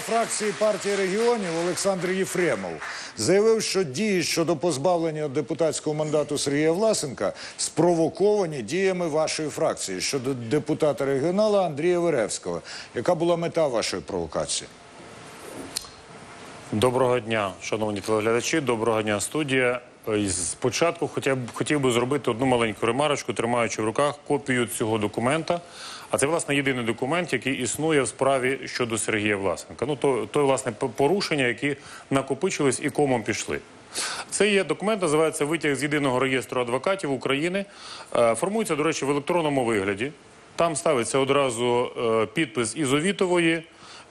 Фракції партії регіонів Олександр Єфремов заявив, що дії щодо позбавлення депутатського мандату Сергія Власенка спровоковані діями вашої фракції щодо депутата регіонала Андрія Веревського. Яка була мета вашої провокації? Доброго дня, шановні телеглядачі. Доброго дня, студія. Е, Спочатку хотів би зробити одну маленьку ремарочку, тримаючи в руках копію цього документа. А це, власне, єдиний документ, який існує в справі щодо Сергія Власенка. Ну, то, то власне, порушення, які накопичились і комом пішли. Це є документ, називається витяг з єдиного реєстру адвокатів України. Е, Формується, до речі, в електронному вигляді. Там ставиться одразу е, підпис Ізовітової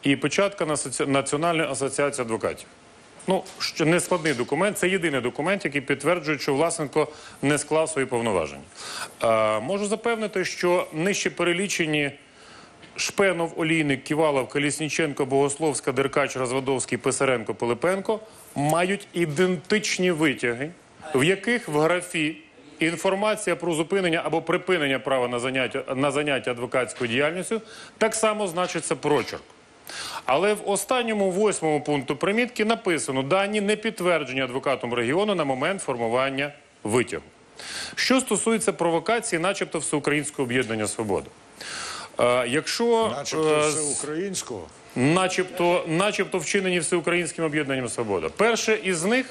і печатка Націо- Національної асоціації адвокатів. Ну, що не складний документ, це єдиний документ, який підтверджує, що Власенко не склав свої повноваження. Е, можу запевнити, що нижче перелічені Шпенов, Олійник, Ківалов, Колісніченко, Богословська, Деркач, Розвадовський, Писаренко, Пилипенко мають ідентичні витяги, в яких в графі інформація про зупинення або припинення права на заняття, на заняття адвокатською діяльністю так само значиться прочерк. Але в останньому восьмому пункту примітки написано дані не підтверджені адвокатом регіону на момент формування витягу. Що стосується провокації, начебто всеукраїнського об'єднання свобода. Е, якщо Начебто е, все начебто, начебто вчинені всеукраїнським об'єднанням свобода. Перше із них,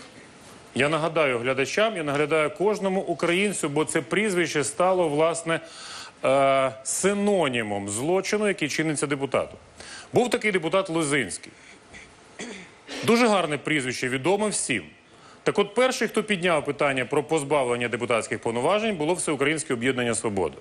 я нагадаю глядачам, я нагадаю кожному українцю, бо це прізвище стало власне е, синонімом злочину, який чиниться депутатом. Був такий депутат Лозинський. Дуже гарне прізвище, відоме всім. Так от, перший, хто підняв питання про позбавлення депутатських повноважень, було Всеукраїнське об'єднання Свобода.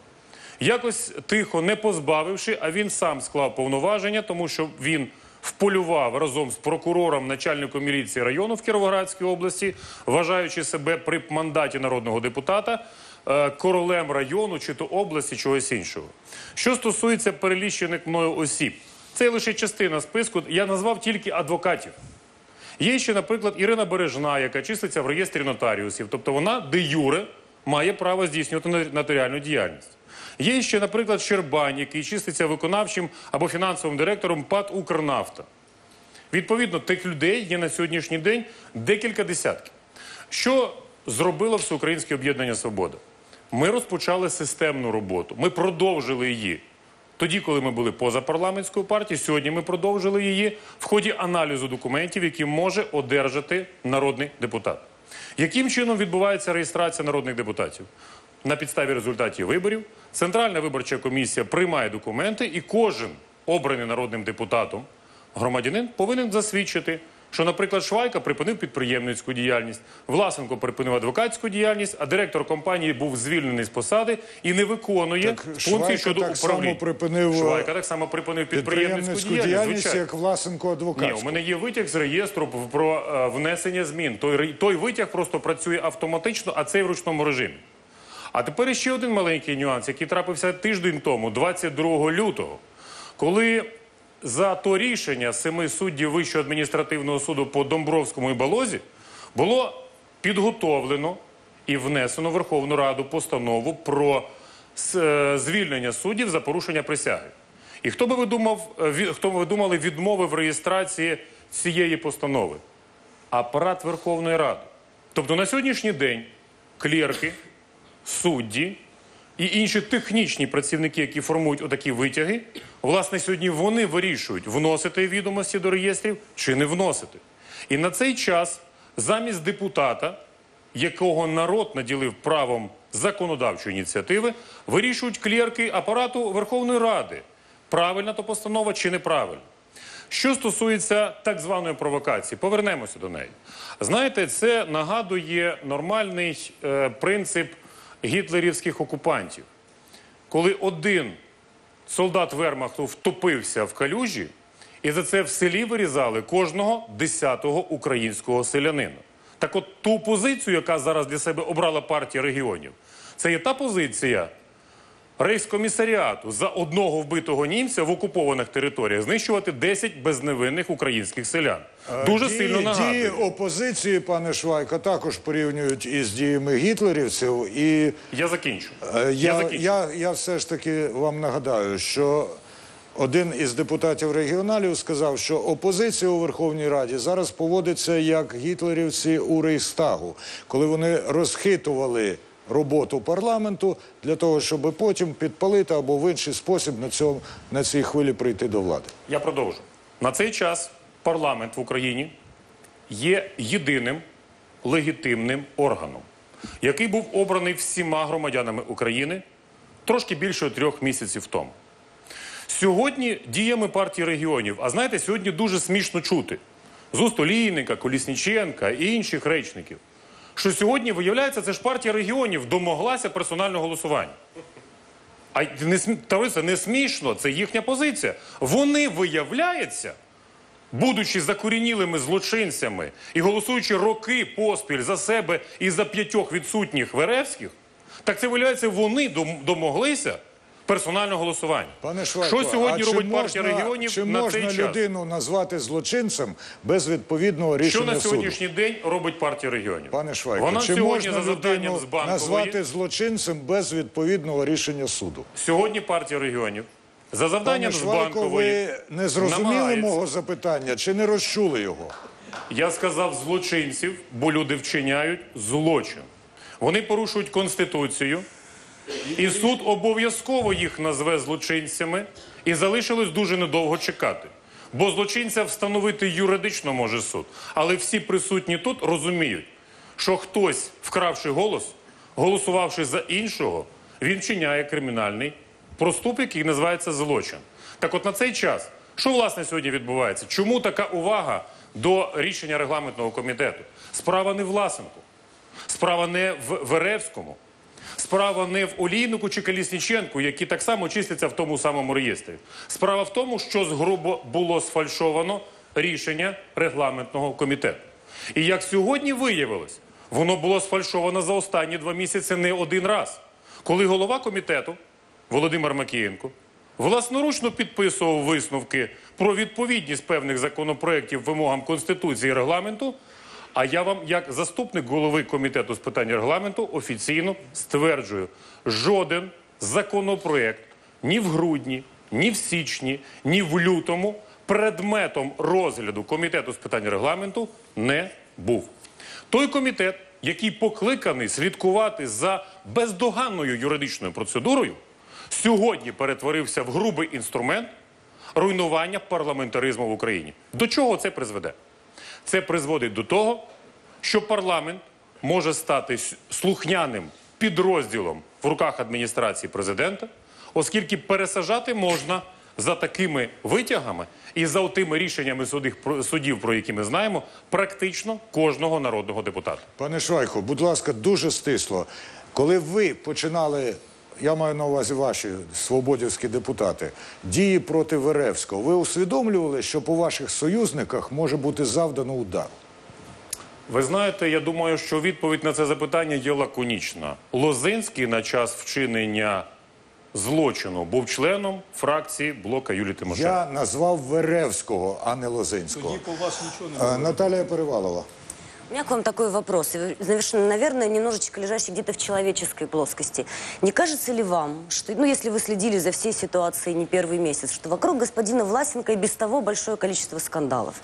Якось тихо, не позбавивши, а він сам склав повноваження, тому що він вполював разом з прокурором, начальником міліції району в Кіровоградській області, вважаючи себе при мандаті народного депутата е, королем району чи то області, чогось іншого. Що стосується перелічених мною осіб, це лише частина списку. Я назвав тільки адвокатів. Є ще, наприклад, Ірина Бережна, яка числиться в реєстрі нотаріусів, тобто вона де юре має право здійснювати нотаріальну діяльність. Є ще, наприклад, Щербань, який числиться виконавчим або фінансовим директором ПАД «Укрнафта». Відповідно, тих людей є на сьогоднішній день декілька десятків. Що зробило Всеукраїнське об'єднання Свобода? Ми розпочали системну роботу. Ми продовжили її тоді, коли ми були поза парламентською партією. Сьогодні ми продовжили її в ході аналізу документів, які може одержати народний депутат. Яким чином відбувається реєстрація народних депутатів? На підставі результатів виборів Центральна виборча комісія приймає документи, і кожен обраний народним депутатом громадянин повинен засвідчити, що, наприклад, Швайка припинив підприємницьку діяльність, Власенко припинив адвокатську діяльність, а директор компанії був звільнений з посади і не виконує Так функції Швайка щодо так само управління. припинив, Швайка так само припинив підприємницьку Підприємницьку діяльність. звичайно. як Власенко Ні, у мене є витяг з реєстру про е, внесення змін. Той, той витяг просто працює автоматично, а цей в ручному режимі. А тепер ще один маленький нюанс, який трапився тиждень тому, 22 лютого, коли за то рішення семи суддів Вищого адміністративного суду по Домбровському і Балозі було підготовлено і внесено в Верховну Раду постанову про е, звільнення суддів за порушення присяги. І хто би ви думав, е, хто би ви думали, відмовив реєстрації цієї постанови? Апарат Верховної Ради. Тобто на сьогоднішній день клерки, судді і інші технічні працівники, які формують отакі витяги, власне, сьогодні вони вирішують, вносити відомості до реєстрів чи не вносити. І на цей час замість депутата, якого народ наділив правом законодавчої ініціативи, вирішують клерки апарату Верховної Ради, правильна то постанова чи неправильна. Що стосується так званої провокації, повернемося до неї. Знаєте, це нагадує нормальний е, принцип гітлерівських окупантів. Коли один солдат Вермахту втопився в калюжі, і за це в селі вирізали кожного десятого українського селянина. Так от ту позицію, яка зараз для себе обрала партія регіонів, це є та позиція рейскомісаріату за одного вбитого німця в окупованих територіях знищувати 10 безневинних українських селян. Дуже Дії- сильно нагадує. Дії опозиції, пане Швайка, також порівнюють із діями гітлерівців. І Я закінчу. е, я, закінчу. я, я все ж таки вам нагадаю, що один із депутатів регіоналів сказав, що опозиція у Верховній Раді зараз поводиться як гітлерівці у Рейхстагу, коли вони розхитували роботу парламенту для того, щоб потім підпалити або в інший спосіб на, цьому, на цій хвилі прийти до влади. Я продовжу. На цей час парламент в Україні є єдиним легітимним органом, який був обраний всіма громадянами України трошки більше трьох місяців тому. Сьогодні діями партії регіонів, а знаєте, сьогодні дуже смішно чути з уст Олійника, Колісніченка і інших речників, що сьогодні, виявляється, це ж партія регіонів домоглася персонального голосування. А не, смі- не смішно, це їхня позиція. Вони, виявляється, будучи закорінілими злочинцями і голосуючи роки поспіль за себе і за п'ятьох відсутніх веревських, так це виявляється, вони домоглися персонального голосування. Пане Швайко, Що сьогодні а робить партія можна- регіонів чи на можна цей час? людину назвати злочинцем без відповідного рішення? Що рішення на суду? сьогоднішній день робить партія регіонів? Пане Швайко, Вона чи сьогодні можна за завданням людину з банкової назвати злочинцем без відповідного рішення суду? сьогодні партія регіонів за Пане завданням з банкової ви не зрозуміли намагається. мого запитання чи не розчули його? Я сказав злочинців, бо люди вчиняють злочин. Вони порушують конституцію, і суд обов'язково їх назве злочинцями, і залишилось дуже недовго чекати. Бо злочинця встановити юридично може суд. Але всі присутні тут розуміють, що хтось, вкравши голос, голосувавши за іншого, він вчиняє кримінальний проступок, який називається злочин. Так от на цей час, що власне сьогодні відбувається? Чому така увага до рішення регламентного комітету? Справа не в Власенку, справа не в Веревському, справа не в Олійнику чи Колісніченку, які так само числяться в тому самому реєстрі. Справа в тому, що згрубо було сфальшовано рішення регламентного комітету. І як сьогодні виявилось, воно було сфальшовано за останні два місяці не один раз. Коли голова комітету Володимир Макієнко власноручно підписував висновки про відповідність певних законопроєктів вимогам Конституції і регламенту. А я вам, як заступник голови комітету з питань регламенту, офіційно стверджую, жоден законопроєкт ні в грудні, ні в січні, ні в лютому предметом розгляду комітету з питань регламенту не був. Той комітет, який покликаний слідкувати за бездоганною юридичною процедурою, сьогодні перетворився в грубий інструмент руйнування парламентаризму в Україні. До чого це призведе? Це призводить до того, що парламент може стати слухняним підрозділом в руках адміністрації президента, оскільки пересажати можна за такими витягами і за тими рішеннями судів, судів, про які ми знаємо, практично кожного народного депутата. Пане Швайко, будь ласка, дуже стисло. Коли ви починали, я маю на увазі ваші свободівські депутати, дії проти Веревського, ви усвідомлювали, що по ваших союзниках може бути завдано удар? Ви знаєте, я думаю, що відповідь на це запитання є лаконічна. Лозинський на час вчинення злочину був членом фракції блока Юлії Тимошенко. Я назвав Веревського, а не Лозинського. Тоді по вас нічого не Е, Наталія Перевалова. У меня к вам такой вопрос, наверно- наверное, немножечко лежащий где-то в человеческой плоскости. Не кажется ли вам, что, ну, если вы следили за всей ситуацией не первый месяц, что вокруг господина Власенко и без того большое количество скандалов?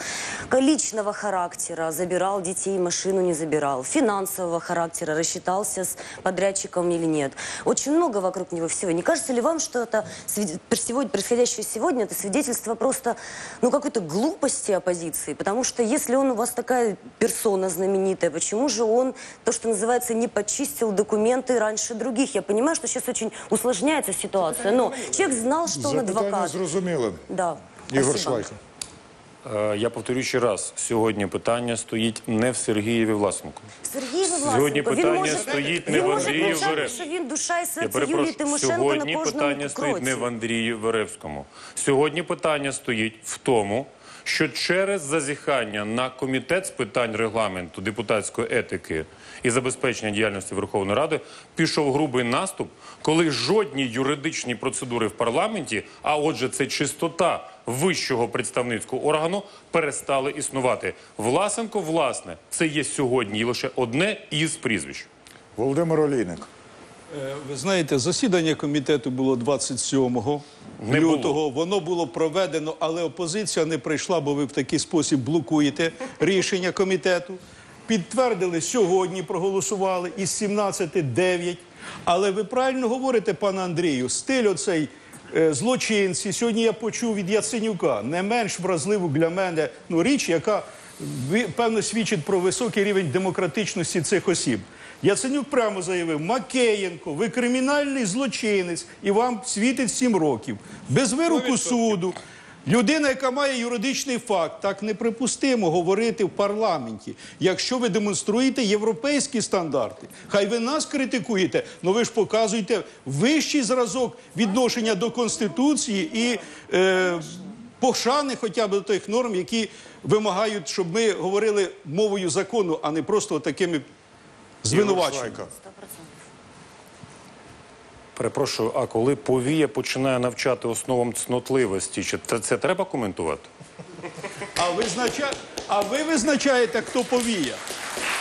Личного характера, забирал детей, машину не забирал, финансового характера, рассчитался с подрядчиком или нет. Очень много вокруг него всего. Не кажется ли вам, что это сегодня, происходящее сегодня, это свидетельство просто, ну, какой-то глупости оппозиции? Потому что если он у вас такая персона знаменитая, почему же он, то, что называется, не почистил документы раньше других? Я понимаю, что сейчас очень усложняется ситуация, но человек знал, что он Запитання адвокат. зрозуміле. Да. Ігор Спасибо. Швайко. Е, Я повторю ще раз: сьогодні питання стоїть не в Сергієві Власенку. Сергій Власенко, Сьогодні він питання може, стоїть не він в може Андрію кричати, Веревському. що він душа і Я серце Юлії перепрошую, Тимошенко сьогодні кожному питання стоїть не в Андрію Веревському. Сьогодні питання стоїть в тому, що через зазіхання на комітет з питань регламенту, депутатської етики і забезпечення діяльності Верховної Ради пішов грубий наступ, коли жодні юридичні процедури в парламенті, а отже, це чистота вищого представницького органу, перестали існувати. Власенко, власне, це є сьогодні лише одне із прізвищ. Володимир Олійник. Е, Ви знаєте, засідання комітету було 27 Не було. лютого. Воно було проведено, але опозиція не прийшла, бо ви в такий спосіб блокуєте рішення комітету. Підтвердили сьогодні, проголосували із 17 9. Але ви правильно говорите, пане Андрію, стиль оцей е, злочинці. Сьогодні я почув від Яценюка не менш вразливу для мене ну, річ, яка певно свідчить про високий рівень демократичності цих осіб. Яценюк прямо заявив: Макеєнко, ви кримінальний злочинець, і вам світить 7 років. Без вироку суду. Людина, яка має юридичний факт, так неприпустимо говорити в парламенті. Якщо ви демонструєте європейські стандарти, хай ви нас критикуєте, але ви ж показуєте вищий зразок відношення до конституції і е, пошани хоча б до тих норм, які вимагають, щоб ми говорили мовою закону, а не просто такими звинуваченнями. Перепрошую, а коли повія починає навчати основам цнотливості, чи це, це треба коментувати? А, визнача... а ви визначаєте, хто повія.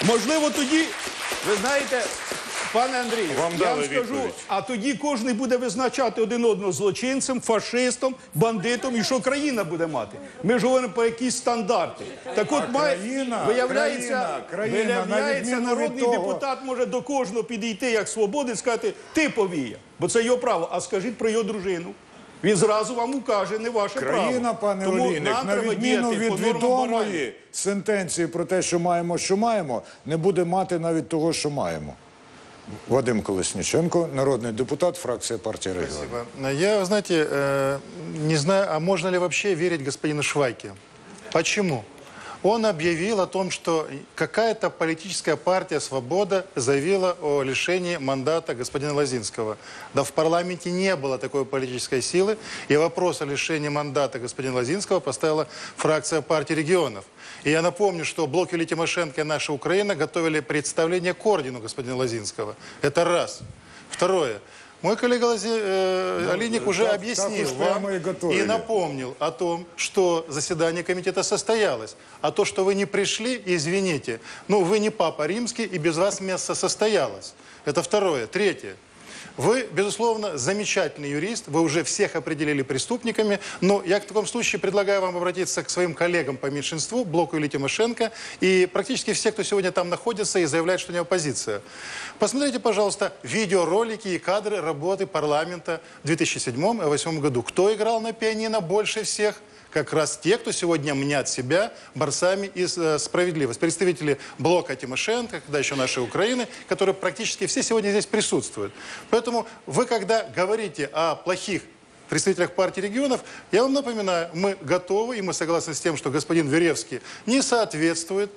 Можливо, тоді, ви знаєте, пане Андрію, Вам я дали вам скажу, відповідь. а тоді кожен буде визначати один одного злочинцем, фашистом, бандитом і що країна буде мати. Ми ж говоримо про якісь стандарти. Так от має, країна, виявляється, країна, країна, виявляється відміну народний того- депутат може до кожного підійти як свободи і сказати, ти повія, бо це його право. А скажіть про його дружину. Він зразу вам укаже, не ваше право. Країна, пане Тому Олійник, на відміну від відомої сентенції про те, що маємо, що маємо, не буде мати навіть того, що маємо. Вадим Колесніченко, народний депутат, фракція партії регіонів. Спасибо. Я, знаете, э, не знаю, а можно ли вообще верить господину Швайке? Почему? Он объявил о том, что какая-то политическая партия «Свобода» заявила о лишении мандата господина Лозинского. Да в парламенте не было такой политической силы, и вопрос о лишении мандата господина Лозинского поставила фракция партии регионов. И я напомню, что блок Юлии Тимошенко и наша Украина готовили представление к ордену господина Лозинского. Это раз. Второе. Мой коллега Лази, э, Олейник уже так- объяснил так вам и и напомнил о том, что заседание комитета состоялось. А то, что вы не пришли, извините, ну вы не папа римский, и без вас место состоялось. Это второе. Третье. Вы, безусловно, замечательный юрист, вы уже всех определили преступниками, но я в таком случае предлагаю вам обратиться к своим коллегам по меньшинству, блоку Ильи Тимошенко, и практически все, кто сегодня там находится и заявляет, что него оппозиция. Посмотрите, пожалуйста, видеоролики и кадры работы парламента в 2007 и 2008 году. Кто играл на пианино больше всех? Как раз те, кто сегодня мнят себя борцами из э, справедливости. Представители блока Тимошенко, когда еще нашей Украины, которые практически все сегодня здесь присутствуют. Поэтому вы, когда говорите о плохих представителях партии регионов, я вам напоминаю, мы готовы и мы согласны с тем, что господин Веревский не соответствует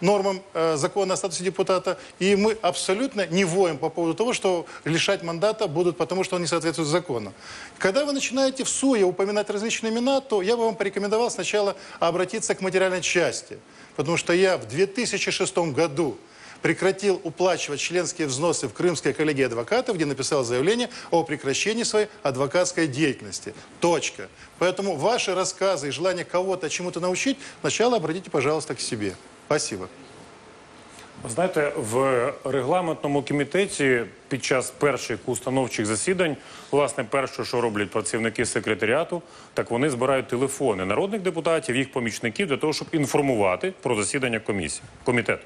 нормам э, закона о статусе депутата, и мы абсолютно не воем по поводу того, что лишать мандата будут, потому что он не соответствует закону. Когда вы начинаете в суе упоминать различные имена, то я бы вам порекомендовал сначала обратиться к материальной части, потому что я в 2006 году прекратил уплачивать членские взносы в Крымской коллегии адвокатов, где написал заявление о прекращении своей адвокатской деятельности. Точка. Поэтому ваши рассказы и желание кого-то чему-то научить, сначала обратите, пожалуйста, к себе. Спасибо. Знаєте, в регламентному комітеті під час перших установчих засідань, власне, перше, що роблять працівники секретаріату, так вони збирають телефони народних депутатів, їх помічників для того, щоб інформувати про засідання комісії комітету.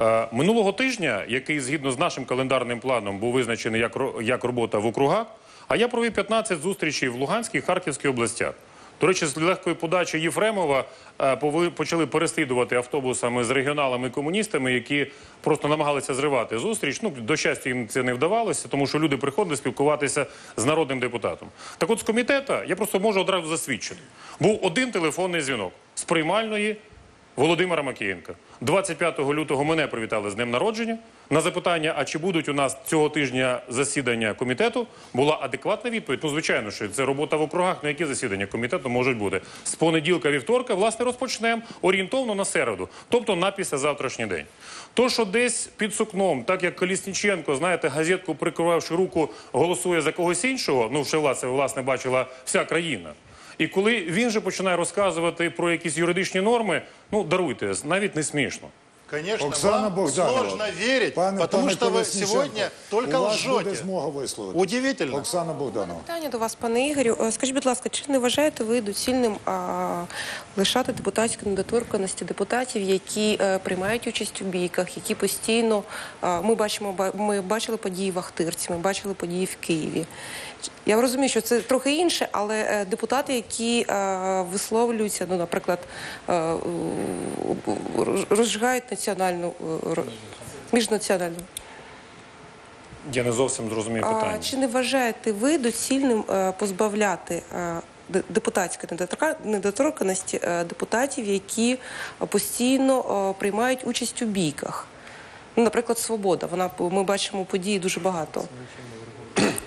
Е, Минулого тижня, який згідно з нашим календарним планом був визначений як, як робота в округах, а я провів 15 зустрічей в Луганській і Харківській областях. До речі, з легкої подачі Єфремова е, почали переслідувати автобусами з регіоналами і комуністами, які просто намагалися зривати зустріч. Ну, до щастя, їм це не вдавалося, тому що люди приходили спілкуватися з народним депутатом. Так от з комітету я просто можу одразу засвідчити. Був один телефонний дзвінок з приймальної Володимира Макієнка. 25 лютого мене привітали з днем народження. На запитання, а чи будуть у нас цього тижня засідання комітету, була адекватна відповідь. Ну, звичайно, що це робота в округах, на які засідання комітету можуть бути. З понеділка, вівторка, власне, розпочнемо орієнтовно на середу, тобто на післязавтрашній день. То, що десь під сукном, так як Колісніченко, знаєте, газетку прикривавши руку, голосує за когось іншого, ну, вже власне, власне бачила вся країна. І коли він же починає розказувати про якісь юридичні норми, ну даруйте, навіть не смішно. Конечно, Оксана вам Богданова. сложно верить, Пане- потому пане что вы Колесніченко, сегодня только у вас буде лжете. змога висловити. Удивительно. Оксана Богданова. Питання до вас, пане Ігорю. Е, Скажіть, будь ласка, чи не вважаєте ви доцільним а, лишати депутатську недоторканості депутатів, які е, приймають участь у бійках, які постійно а, ми бачимо, ба- ми бачили події в Ахтирці, ми бачили події в Києві. Я розумію, що це трохи інше, але е, депутати, які е, висловлюються, ну, наприклад, е, у- у- розжигають національну е, ро- міжнаціональну. Я не зовсім зрозумів А, чи не вважаєте ви доцільним е, позбавляти е, депутатської недоторка- недоторканості е, депутатів, які е, постійно е, приймають участь у бійках? Ну, наприклад, свобода. Вона ми бачимо події дуже багато.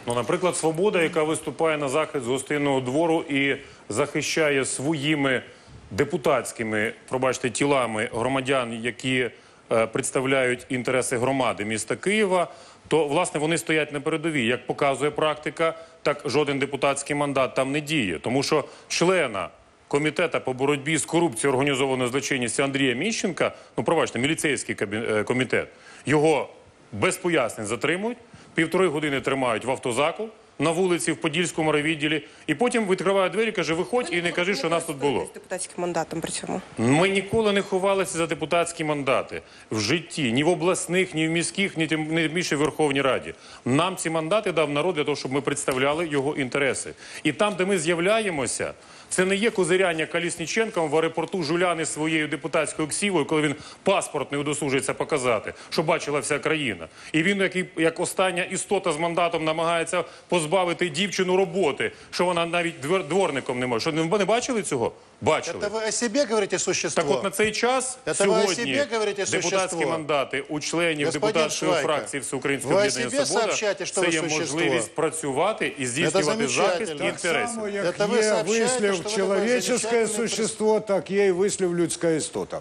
Ну, наприклад, свобода, яка виступає на захист з гостинного двору і захищає своїми депутатськими, пробачте, тілами громадян, які е, представляють інтереси громади міста Києва, то власне вони стоять на передовій. Як показує практика, так жоден депутатський мандат там не діє, тому що члена. Комітета по боротьбі з корупцією організованою злочинністю Андрія Міщенка, ну пробачте, міліцейський е, комітет, його без пояснень затримують, півтори години тримають в автозаку на вулиці в Подільському райвідділі, і потім відкриває двері, каже: виходь і не кажи, що нас тут було. З депутатським мандатом при цьому. Ми ніколи не ховалися за депутатські мандати в житті, ні в обласних, ні в міських, ні тим не більше в Верховній Раді. Нам ці мандати дав народ для того, щоб ми представляли його інтереси. І там, де ми з'являємося, це не є козиряння Калісніченком в аеропорту Жуляни своєю депутатською ксівою, коли він паспорт не удосужується показати, що бачила вся країна. І він, як, і- як остання істота з мандатом, намагається позбавити дівчину роботи, що вона навіть двор- дворником не може. Що ви не бачили цього? Бачили. Это вы о себе говорите существо? Так от на цей час Це ви о сьогодні себе говорите, депутатські существо? мандати у членів Господин депутатської Швайка, фракції Всеукраїнського ви о об'єднання себе «Свобода» сообщаєте, що це ви є существо? можливість працювати і здійснювати захист замечательно. Так інтересів. Само, як Это вы є сообщаете, вислів замечательний существо, так є і вислів людська істота.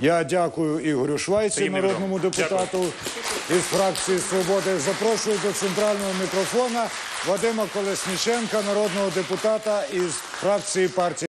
Я дякую Ігорю Швайці, народному депутату із фракції «Свободи». Запрошую до центрального мікрофона Вадима Колесніченка, народного депутата із фракції партії.